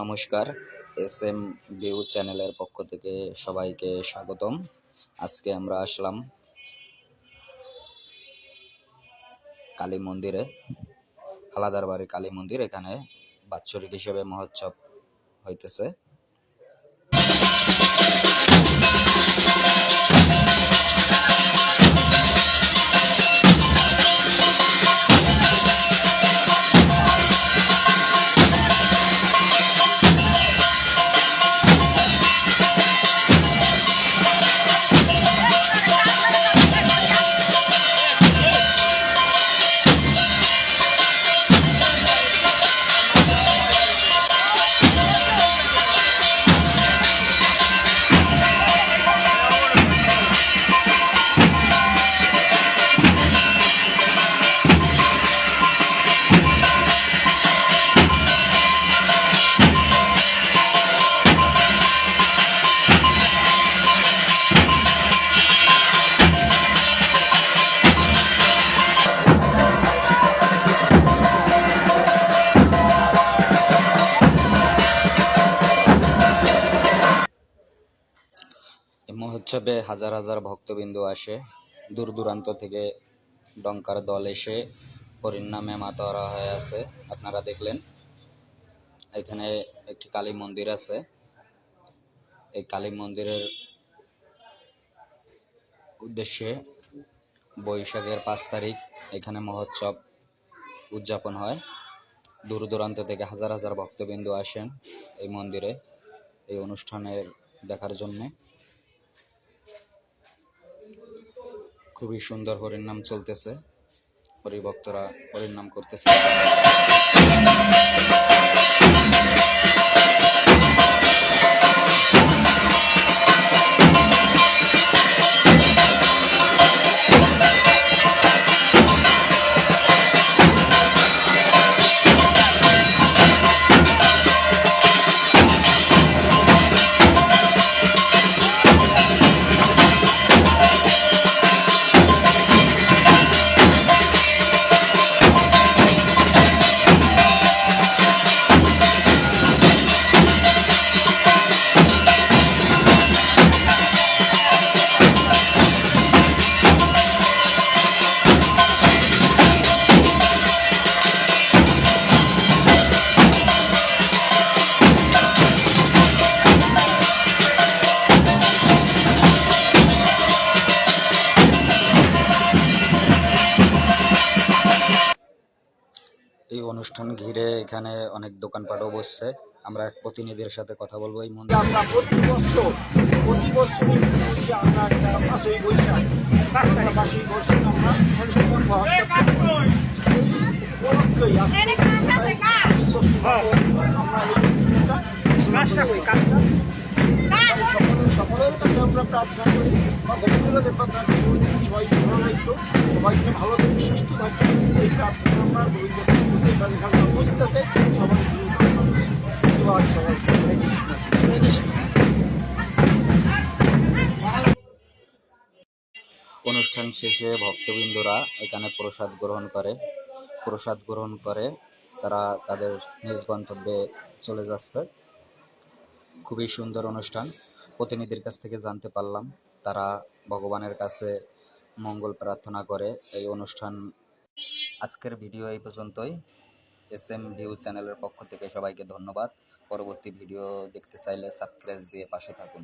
নমস্কার S M view চ্যানেলের পক্ষ থেকে সবাইকে স্বাগতম। আজকে আমরা আসলাম কালী মন্দিরে হালাদার বাড়ি কালী মন্দির, এখানে বাৎসরিক হিসেবে মহোৎসব হইতেছে। মহোৎসবে হাজার হাজার ভক্তবিন্দু আসে। দূর দূরান্ত থেকে ডঙ্কার দল এসে হরিণনামে মাতোয়ারা হয়ে আছে। আপনারা দেখলেন, এখানে একটি কালী মন্দির আছে। এই কালী মন্দিরের উদ্দেশ্যে বৈশাখের পাঁচ তারিখ এখানে মহোৎসব উদযাপন হয়। দূর দূরান্ত থেকে হাজার হাজার ভক্তবিন্দু আসেন এই মন্দিরে এই অনুষ্ঠানের দেখার জন্যে। খুবই সুন্দর হরির নাম চলতেছে। হরিভক্তরা হরির নাম করতেছে। অনুষ্ঠান ঘিরে এখানে অনেক দোকানপাটও বসছে আমরা এক প্রতিনিধির সাথে কথা বলব এই মন্দির আমরা প্রতি বছর প্রতি আমরা বৈশাখ আমরা বৈশাখ আমরা বছর আমরা এই অনুষ্ঠানটা কাছে আমরা প্রার্থনা করি। বা ভক্তদের প্রার্থনা করি সবাই ভালো রাখতো সবাই যেন ভালো থাকে সুস্থ থাকে এই প্রার্থনা আমরা গোবিন্দ উপস্থিত আছে, সবাই অনুষ্ঠান শেষে ভক্তবৃন্দরা এখানে প্রসাদ গ্রহণ করে। প্রসাদ গ্রহণ করে তারা তাদের নিজ গন্তব্যে চলে যাচ্ছে। খুবই সুন্দর অনুষ্ঠান। প্রতিনিধির কাছ থেকে জানতে পারলাম, তারা ভগবানের কাছে মঙ্গল প্রার্থনা করে এই অনুষ্ঠান। আজকের ভিডিও এই পর্যন্তই। এস এম ভিউ চ্যানেলের পক্ষ থেকে সবাইকে ধন্যবাদ। পরবর্তী ভিডিও দেখতে চাইলে সাবস্ক্রাইব দিয়ে পাশে থাকুন।